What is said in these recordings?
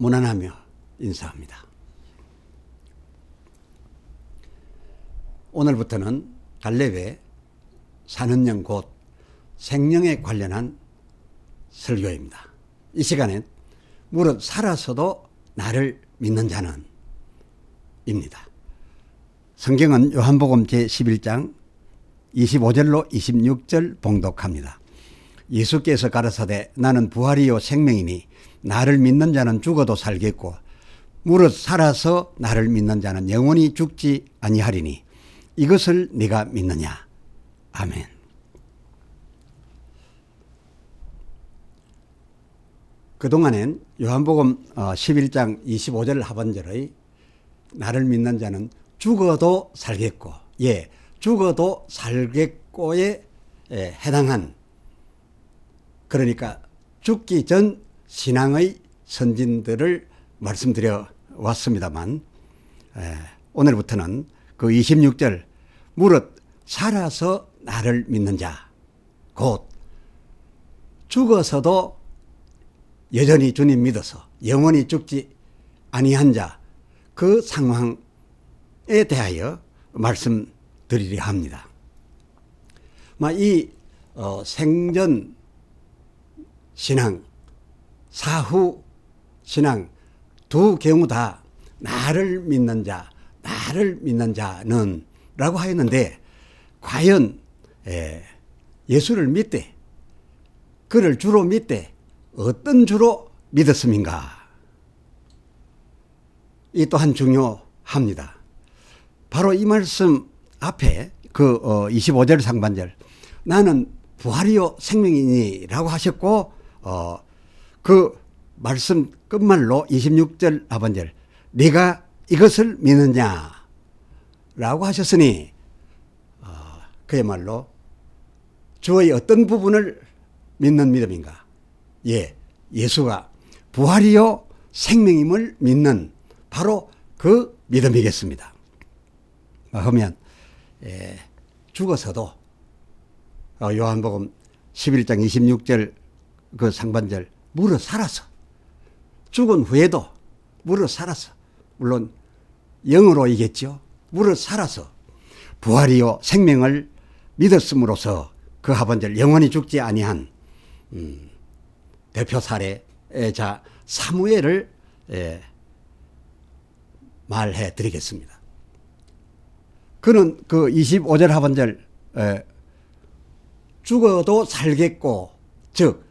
무난하며 인사합니다. 오늘부터는 갈렙의 사는 영 곧 생명에 관련한 설교입니다. 이 시간엔 무릇 살아서도 나를 믿는 자는 입니다. 성경은 요한복음 제11장 25절로 26절 봉독합니다. 예수께서 가라사대 나는 부활이요 생명이니 나를 믿는 자는 죽어도 살겠고 무릇 살아서 나를 믿는 자는 영원히 죽지 아니하리니 이것을 네가 믿느냐 아멘. 그동안엔 요한복음 11장 25절 하반절의 나를 믿는 자는 죽어도 살겠고 예 죽어도 살겠고에 해당한 그러니까 죽기 전 신앙의 선진들을 말씀드려 왔습니다만 오늘부터는 그 26절 무릇 살아서 나를 믿는 자 곧 죽어서도 여전히 주님 믿어서 영원히 죽지 아니한 자 그 상황에 대하여 말씀드리려 합니다. 이 어, 생전 신앙, 사후 신앙 두 경우 다 나를 믿는 자, 나를 믿는 자는 라고 하였는데 과연 예, 예수를 믿되 그를 주로 믿되 어떤 주로 믿었음인가? 이 또한 중요합니다. 바로 이 말씀 앞에 그 25절 상반절 나는 부활이요 생명이니라고 하셨고 어, 그 말씀 끝말로 26절 하반절 네가 이것을 믿느냐 라고 하셨으니 어, 그야말로 주의 어떤 부분을 믿는 믿음인가? 예, 예수가 부활이요 생명임을 믿는 바로 그 믿음이겠습니다. 그러면 예, 죽어서도 어, 요한복음 11장 26절 그 상반절 물어 살아서 죽은 후에도 물어 살아서 물론 영으로이겠죠. 물어 살아서 부활이요 생명을 믿었음으로써 그 하반절 영원히 죽지 아니한 음, 대표 사례자 사무엘을 예, 말해 드리겠습니다. 그는 그 25절 하반절 에, 죽어도 살겠고 즉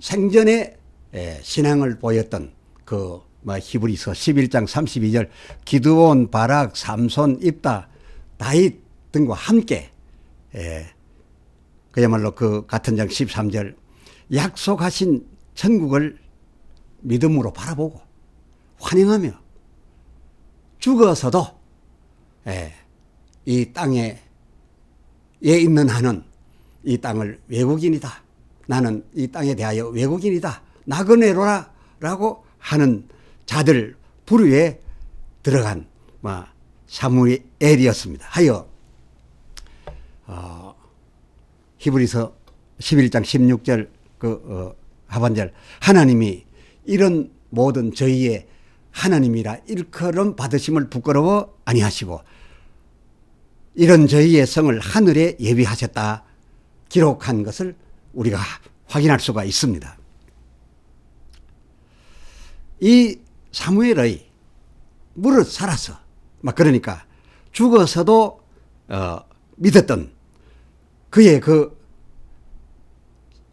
생전에 에, 신앙을 보였던 그뭐 히브리서 11장 32절 기드온 바락 삼손 입다 다윗 등과 함께 에, 그야말로 그 같은 장 13절 약속하신 천국을 믿음으로 바라보고 환영하며 죽어서도 에, 이 땅에 에 있는 한은 이 땅을 외국인이다. 나는 이 땅에 대하여 외국인이다. 나그네로라 라고 하는 자들 부류에 들어간 뭐 사무엘이었습니다. 하여 어, 히브리서 11장 16절 그 어, 하반절 하나님이 이런 모든 저희의 하나님이라 일컬음 받으심을 부끄러워 아니하시고 이런 저희의 성을 하늘에 예비하셨다 기록한 것을 우리가 확인할 수가 있습니다. 이 사무엘의 무릇 살아서 막 그러니까 죽어서도 어, 믿었던 그의 그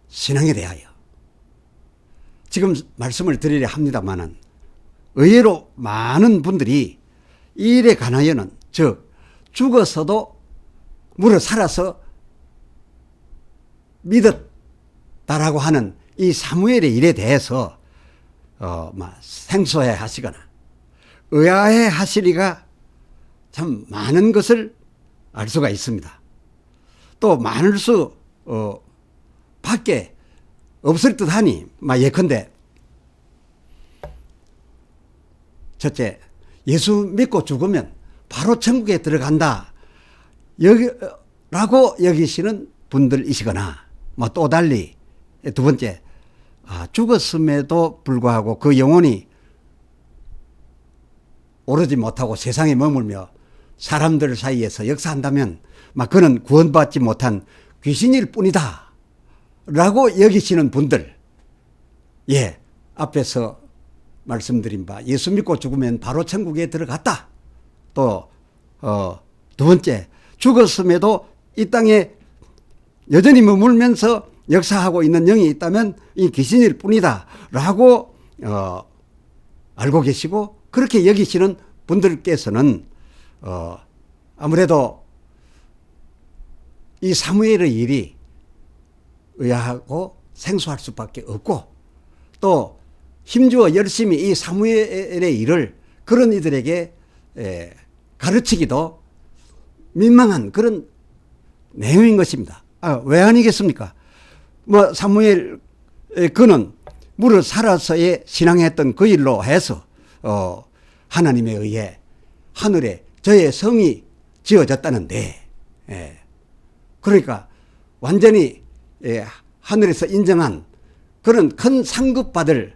신앙에 대하여 지금 말씀을 드리려 합니다만은 의외로 많은 분들이 이 일에 관하여는 즉 죽어서도 물어 살아서 믿었다 라고 하는 이 사무엘의 일에 대해서 어, 막 생소해 하시거나 의아해 하시리가 참 많은 것을 알 수가 있습니다. 또 많을 수 어, 밖에 없을 듯 하니 막 예컨대 첫째 예수 믿고 죽으면 바로 천국에 들어간다 여기 라고 여기시는 분들이시거나 뭐 또 달리 두 번째 아, 죽었음에도 불구하고 그 영혼이 오르지 못하고 세상에 머물며 사람들 사이에서 역사한다면 막 그는 구원받지 못한 귀신일 뿐이다. 라고 여기시는 분들. 예. 앞에서 말씀드린 바 예수 믿고 죽으면 바로 천국에 들어갔다. 또, 어, 두 번째, 죽었음에도 이 땅에 여전히 머물면서 역사하고 있는 영이 있다면 이 귀신일 뿐이다. 라고, 어, 알고 계시고 그렇게 여기시는 분들께서는, 어, 아무래도 이 사무엘의 일이 의아하고 생소할 수밖에 없고 또 힘주어 열심히 이 사무엘의 일을 그런 이들에게 에, 가르치기도 민망한 그런 내용인 것입니다. 아, 왜 아니겠습니까? 뭐 사무엘 에, 그는 물을 살아서의 신앙했던 그 일로 해서 어, 하나님에 의해 하늘에 저의 성이 지어졌다는데 예. 그러니까 완전히 예, 하늘에서 인정한 그런 큰 상급 받을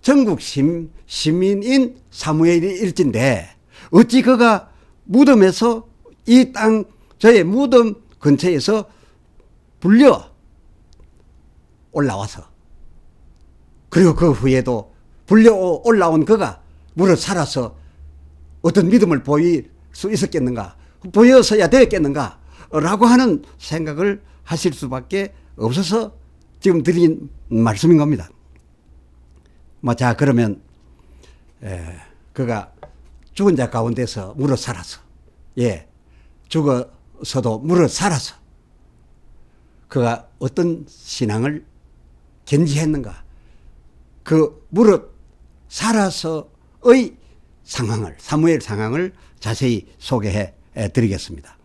전국 심, 시민인 사무엘이 일진데 어찌 그가 무덤에서 이 땅 저의 무덤 근처에서 불려 올라와서 그리고 그 후에도 불려 올라온 그가 물을 살아서 어떤 믿음을 보일 수 있었겠는가 보였어야 되었겠는가 라고 하는 생각을 하실 수밖에 없어서 지금 드린 말씀인 겁니다. 뭐, 자, 그러면, 에, 그가 죽은 자 가운데서 물어 살아서, 예, 죽어서도 물어 살아서, 그가 어떤 신앙을 견지했는가, 그 물어 살아서의 상황을, 사무엘 상황을 자세히 소개해 드리겠습니다.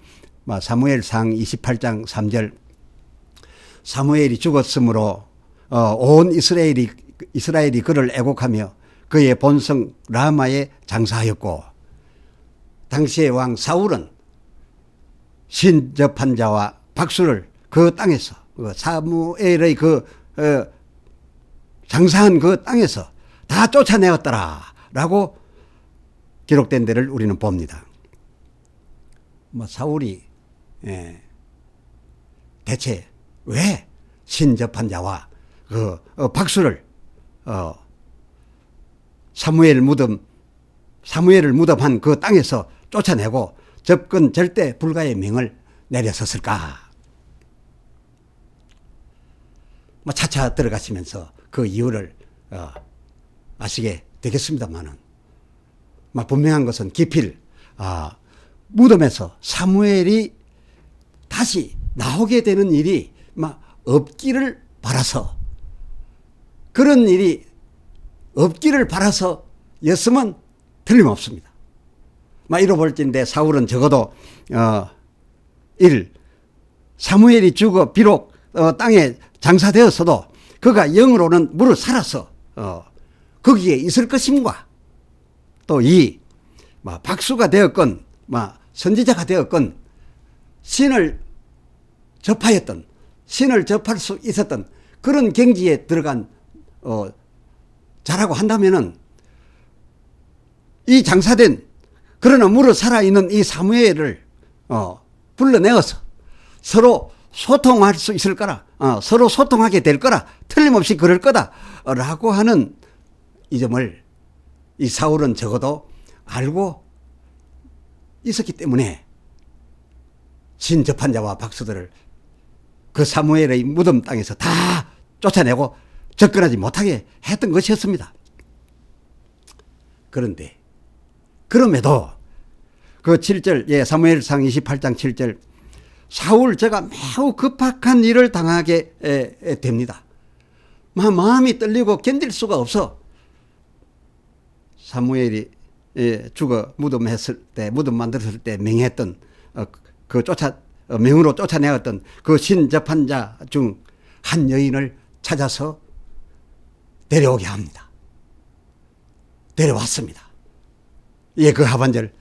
뭐, 사무엘상 28장 3절, 사무엘이 죽었으므로 어, 온 이스라엘이 이스라엘이 그를 애곡하며 그의 본성 라마에 장사하였고 당시의 왕 사울은 신접한 자와 박수를 그 땅에서 그 사무엘의 그 어, 장사한 그 땅에서 다 쫓아내었더라라고 기록된 데를 우리는 봅니다. 뭐 사울이 예, 대체 왜 신접한 자와 그 어, 박수를 어, 사무엘 무덤 사무엘을 무덤한 그 땅에서 쫓아내고 접근 절대 불가의 명을 내렸었을까? 뭐 차차 들어가시면서 그 이유를 어, 아시게 되겠습니다만은 막 분명한 것은 기필 아, 무덤에서 사무엘이 다시 나오게 되는 일이 막 없기를 바라서 그런 일이 없기를 바라서 였으면 틀림없습니다. 막 이뤄볼진데 사울은 적어도 어, 1. 사무엘이 죽어 비록 어, 땅에 장사되었어도 그가 영으로는 물을 살아서 어, 거기에 있을 것임과 또 2. 막 박수가 되었건 막 선지자가 되었건 신을 접하였던 신을 접할 수 있었던 그런 경지에 들어간 어 자라고 한다면은 이 장사된 그러나 물어 살아 있는 이 사무엘을 어 불러내어서 서로 소통할 수 있을 거라 어, 서로 소통하게 될 거라 틀림없이 그럴 거다라고 하는 이 점을 이 사울은 적어도 알고 있었기 때문에 신접한 자와 박수들을 그 사무엘의 무덤 땅에서 다 쫓아내고 접근하지 못하게 했던 것이었습니다. 그런데 그럼에도 그 7절 예 사무엘상 28장 7절 사울 제가 매우 급박한 일을 당하게 됩니다. 마음이 떨리고 견딜 수가 없어. 사무엘이 예, 죽어 무덤 했을 때 무덤 만들었을 때 명했던 어, 그 쫓아 어, 명으로 쫓아내었던 그 신접한 자 중 한 여인을 찾아서 데려오게 합니다. 데려왔습니다. 예, 그 하반절.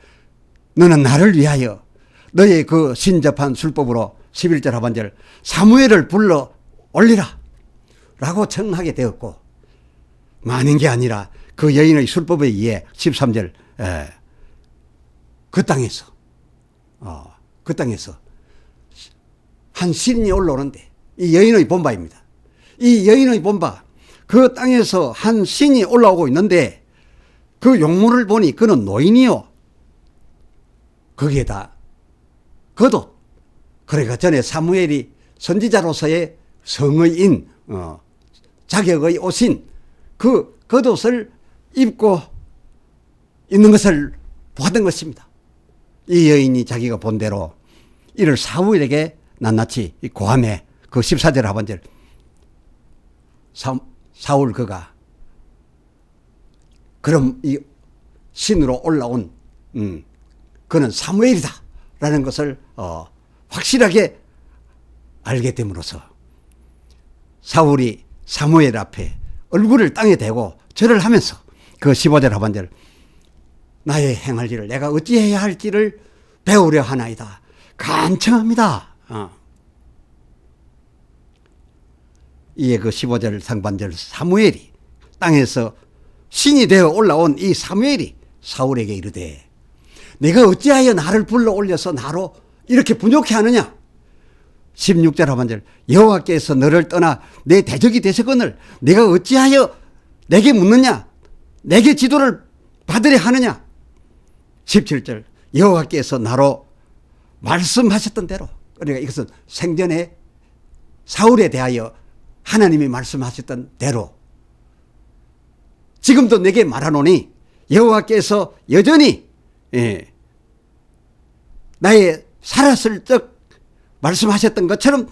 너는 나를 위하여 너의 그 신접한 술법으로 11절 하반절 사무엘을 불러 올리라. 라고 청하게 되었고, 많은 게 아니라 그 여인의 술법에 의해 13절, 에, 그 땅에서 어, 그 땅에서 한 신이 올라오는데 이 여인의 본바입니다. 이 여인의 본바 그 땅에서 한 신이 올라오고 있는데 그 용모를 보니 그는 노인이요. 거기에다 겉옷. 그러니까 전에 사무엘이 선지자로서의 성의인 어, 자격의 옷인 그 겉옷을 입고 있는 것을 보았던 것입니다. 이 여인이 자기가 본 대로 이를 사무엘에게 낱낱이 이 고함해 그 14절 하반절 사, 사울 그가 그럼 이 신으로 올라온 음, 그는 사무엘이다 라는 것을 어, 확실하게 알게 됨으로써 사울이 사무엘 앞에 얼굴을 땅에 대고 절을 하면서 그 15절 하반절 나의 행할 일을 내가 어찌해야 할지를 배우려 하나이다. 간청합니다. 어. 이에 그 15절 상반절 사무엘이 땅에서 신이 되어 올라온 이 사무엘이 사울에게 이르되 내가 어찌하여 나를 불러 올려서 나로 이렇게 분욕해 하느냐? 16절 하반절 여호와께서 너를 떠나 내 대적이 되서거늘 내가 어찌하여 내게 묻느냐? 내게 지도를 받으려 하느냐? 17절 여호와께서 나로 말씀하셨던 대로 그러니까 이것은 생전에 사울에 대하여 하나님이 말씀하셨던 대로. 지금도 내게 말하노니 여호와께서 여전히 예, 나의 살았을 적 말씀하셨던 것처럼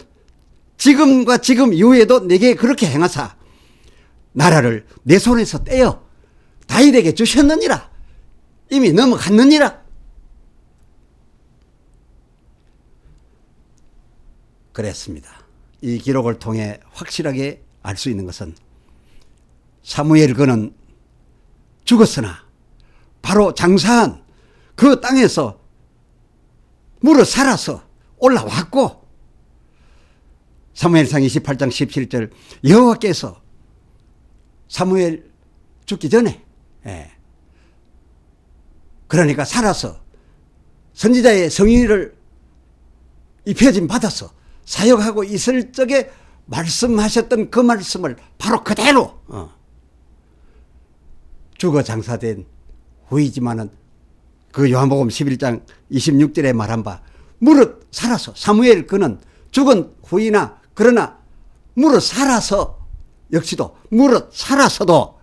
지금과 지금 이후에도 내게 그렇게 행하사 나라를 내 손에서 떼어 다윗에게 주셨느니라 이미 넘어갔느니라 그랬습니다. 이 기록을 통해 확실하게 알 수 있는 것은 사무엘 그는 죽었으나 바로 장사한 그 땅에서 물어 살아서 올라왔고 사무엘상 28장 17절 여호와께서 사무엘 죽기 전에 예. 그러니까 살아서 선지자의 성의를 입혀진 받아서 사역하고 있을 적에 말씀하셨던 그 말씀을 바로 그대로 어. 죽어 장사된 후이지만은 그 요한복음 11장 26절에 말한 바 무릇 살아서 사무엘 그는 죽은 후이나 그러나 무릇 살아서 역시도 무릇 살아서도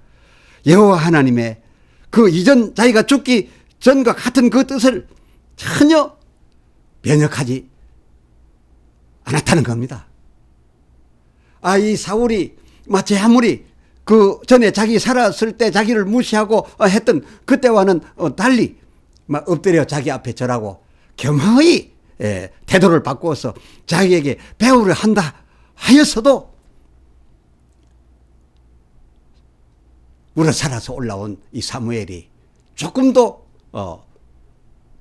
여호와 하나님의 그 이전 자기가 죽기 전과 같은 그 뜻을 전혀 변혁하지 않았다는 겁니다. 아, 이 사울이 마치 아무리 그 전에 자기 살았을 때 자기를 무시하고 어, 했던 그때와는 어, 달리 막 엎드려 자기 앞에 절하고 겸허히 예, 태도를 바꾸어서 자기에게 배우려 한다 하였어도 물어 살아서 올라온 이 사무엘이 조금도 어,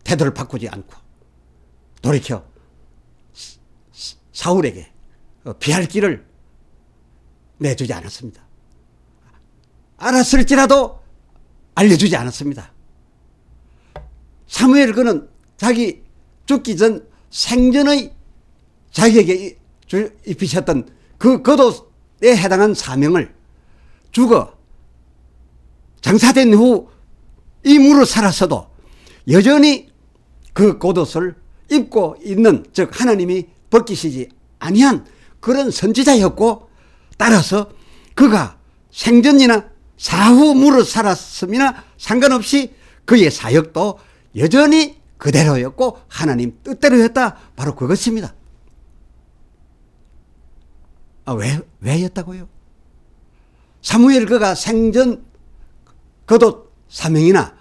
태도를 바꾸지 않고 돌이켜 사울에게 어, 피할 길을 내주지 않았습니다. 알았을지라도 알려주지 않았습니다. 사무엘 그는 자기 죽기 전 생전의 자기에게 입히셨던 그 겉옷에 해당한 사명을 죽어 장사된 후 임으로 살았어도 여전히 그 겉옷을 입고 있는 즉 하나님이 벗기시지 아니한 그런 선지자였고 따라서 그가 생전이나 사후 무릇 살았음이나 상관없이 그의 사역도 여전히 그대로였고 하나님 뜻대로 였다. 바로 그것입니다. 아, 왜, 왜였다고요? 사무엘 그가 생전 그도 사명이나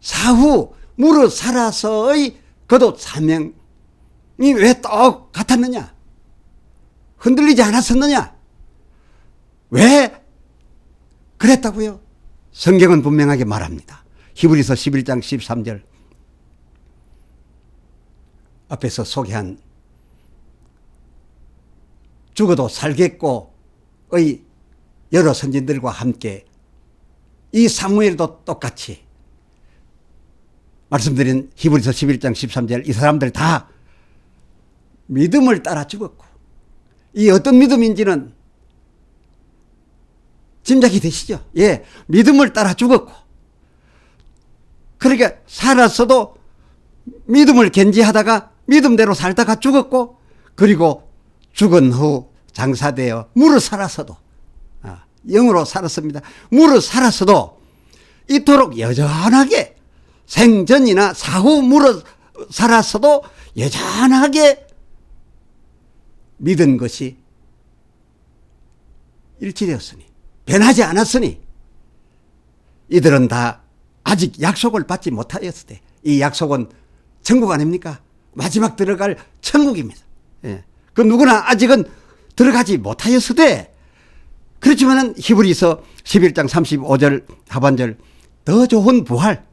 사후 무릇 살아서의 그도 사명이 왜 똑같았느냐? 흔들리지 않았었느냐? 왜 그랬다고요? 성경은 분명하게 말합니다. 히브리서 11장 13절 앞에서 소개한 죽어도 살겠고의 여러 선진들과 함께 이 사무엘도 똑같이 말씀드린 히브리서 11장 13절 이 사람들 다 믿음을 따라 죽었고 이 어떤 믿음인지는 짐작이 되시죠? 예, 믿음을 따라 죽었고 그러니까 살았어도 믿음을 견지하다가 믿음대로 살다가 죽었고 그리고 죽은 후 장사되어 무릇 살아서도 아, 영으로 살았습니다. 무릇 살아서도 이토록 여전하게 생전이나 사후 무릇 살았어도 여전하게 믿은 것이 일치되었으니 변하지 않았으니 이들은 다 아직 약속을 받지 못하였을 때 이 약속은 천국 아닙니까? 마지막 들어갈 천국입니다. 예. 그 누구나 아직은 들어가지 못하였을 때 그렇지만은 히브리서 11장 35절 하반절 더 좋은 부활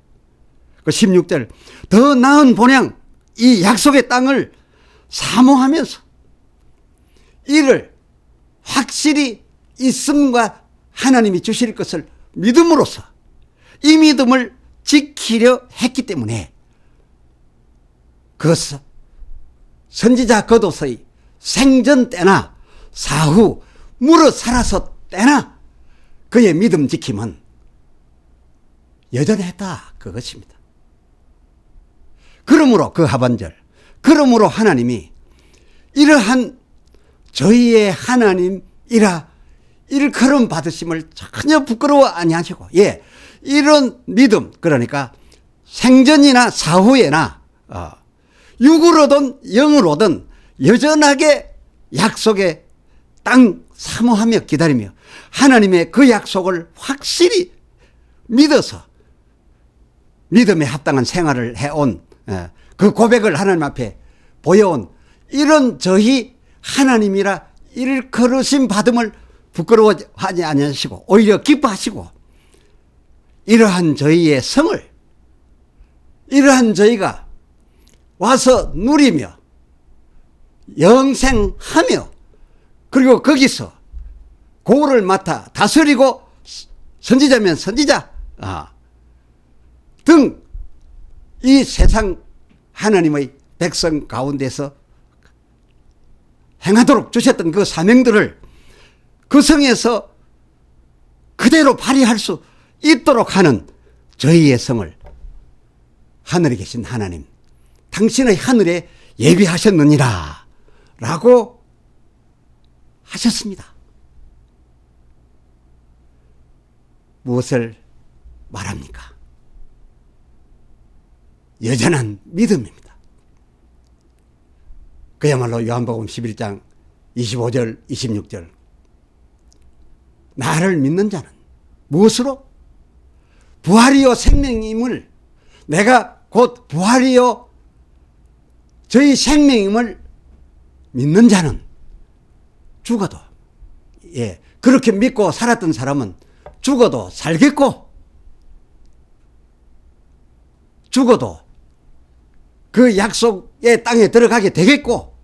그 16절 더 나은 본향 이 약속의 땅을 사모하면서 이를 확실히 있음과 하나님이 주실 것을 믿음으로써 이 믿음을 지키려 했기 때문에 그것 선지자 거도서의 생전 때나 사후 무릇 살아서 때나 그의 믿음 지킴은 여전했다 그것입니다. 그러므로 그 하반절 그러므로 하나님이 이러한 저희의 하나님이라 일컬음 받으심을 전혀 부끄러워 아니하시고 예 이런 믿음 그러니까 생전이나 사후에나 어, 육으로든 영으로든 여전하게 약속의 땅 사모하며 기다리며 하나님의 그 약속을 확실히 믿어서 믿음에 합당한 생활을 해온 예, 그 고백을 하나님 앞에 보여온 이런 저희 하나님이라 일컬으심 받음을 부끄러워하지 아니하시고 오히려 기뻐하시고 이러한 저희의 성을 이러한 저희가 와서 누리며 영생하며 그리고 거기서 고를 맡아 다스리고 선지자면 선지자. 아, 등 이 세상 하나님의 백성 가운데서 행하도록 주셨던 그 사명들을 그 성에서 그대로 발휘할 수 있도록 하는 저희의 성을 하늘에 계신 하나님, 당신의 하늘에 예비하셨느니라. 라고 하셨습니다. 무엇을 말합니까? 여전한 믿음입니다. 그야말로 요한복음 11장 25절, 26절. 나를 믿는 자는 무엇으로? 부활이요 생명임을 내가 곧 부활이요 저희 생명임을 믿는 자는 죽어도 예 그렇게 믿고 살았던 사람은 죽어도 살겠고 죽어도 그 약속의 땅에 들어가게 되겠고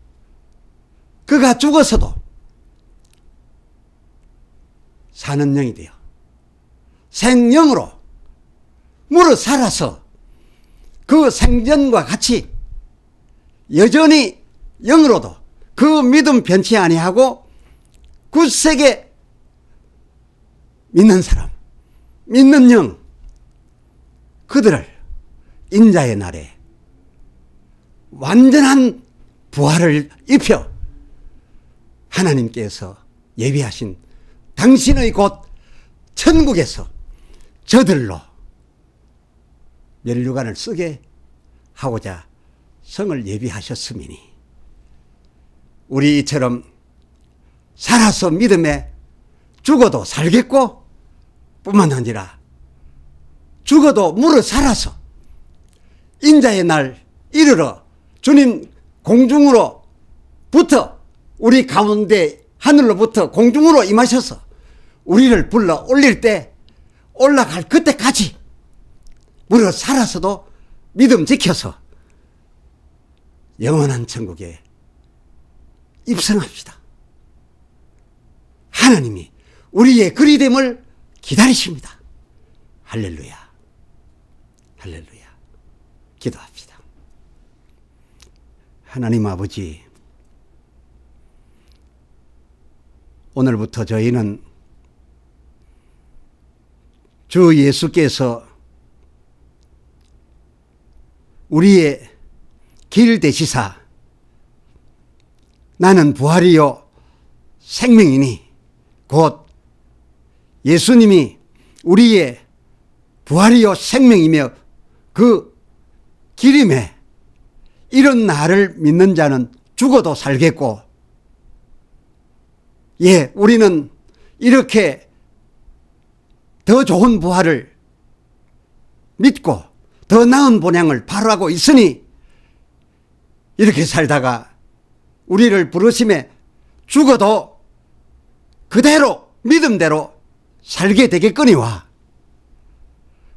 그가 죽어서도 사는 영이 되어 생명으로 무릇 살아서 그 생전과 같이 여전히 영으로도 그 믿음 변치 아니하고 굳세게 믿는 사람, 믿는 영, 그들을 인자의 날에 완전한 부활을 입혀 하나님께서 예비하신 당신의 곧 천국에서 저들로 멸류관을 쓰게 하고자 성을 예비하셨음이니 우리 이처럼 살아서 믿음에 죽어도 살겠고 뿐만 아니라 죽어도 무릇 살아서 인자의 날 이르러 주님 공중으로 부터 우리 가운데 하늘로부터 공중으로 임하셔서 우리를 불러 올릴 때 올라갈 그때까지 무릇 살아서도 믿음 지켜서 영원한 천국에 입성합시다. 하나님이 우리의 그리됨을 기다리십니다. 할렐루야. 할렐루야. 기도합시다. 하나님 아버지, 오늘부터 저희는 주 예수께서 우리의 길 되시사. 나는 부활이요 생명이니 곧 예수님이 우리의 부활이요 생명이며 그 기림에 이런 나를 믿는 자는 죽어도 살겠고 예, 우리는 이렇게 더 좋은 부활을 믿고 더 나은 본향을 바라고 있으니 이렇게 살다가 우리를 부르심에 죽어도 그대로 믿음대로 살게 되겠거니와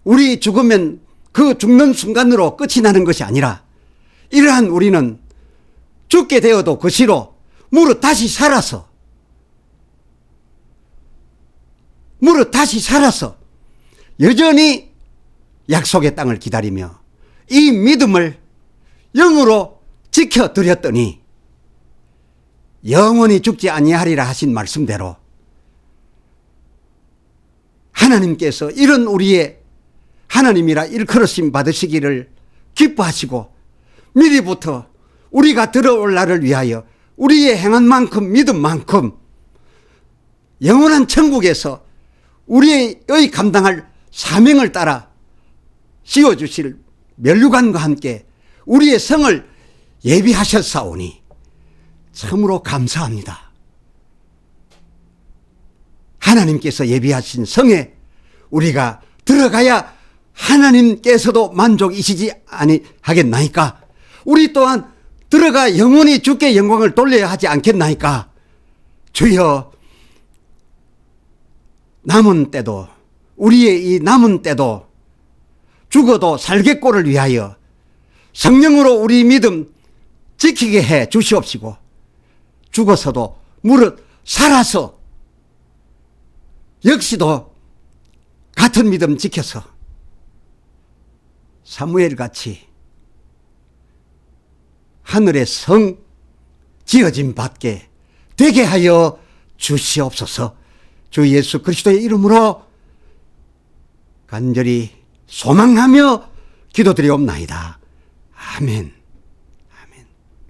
우리 죽으면 그 죽는 순간으로 끝이 나는 것이 아니라 이러한 우리는 죽게 되어도 그 시로 무릇 다시 살아서 무릇 다시 살아서 여전히 약속의 땅을 기다리며 이 믿음을 영으로 지켜드렸더니 영원히 죽지 아니하리라 하신 말씀대로 하나님께서 이런 우리의 하나님이라 일컬으심 받으시기를 기뻐하시고 미리부터 우리가 들어올 날을 위하여 우리의 행한 만큼 믿은 만큼 영원한 천국에서 우리의 감당할 사명을 따라 씌워주실 멸류관과 함께 우리의 성을 예비하셨사오니 참으로 감사합니다. 하나님께서 예비하신 성에 우리가 들어가야 하나님께서도 만족이시지 아니하겠나이까? 우리 또한 들어가 영원히 주께 영광을 돌려야 하지 않겠나이까? 주여 남은 때도 우리의 이 남은 때도 죽어도 살겠고를 위하여 성령으로 우리 믿음 지키게 해 주시옵시고 죽어서도 무릇 살아서 역시도 같은 믿음 지켜서 사무엘 같이 하늘의 성 지어진 받게 되게 하여 주시옵소서 주 예수 그리스도의 이름으로 간절히 소망하며 기도드리옵나이다. 아멘.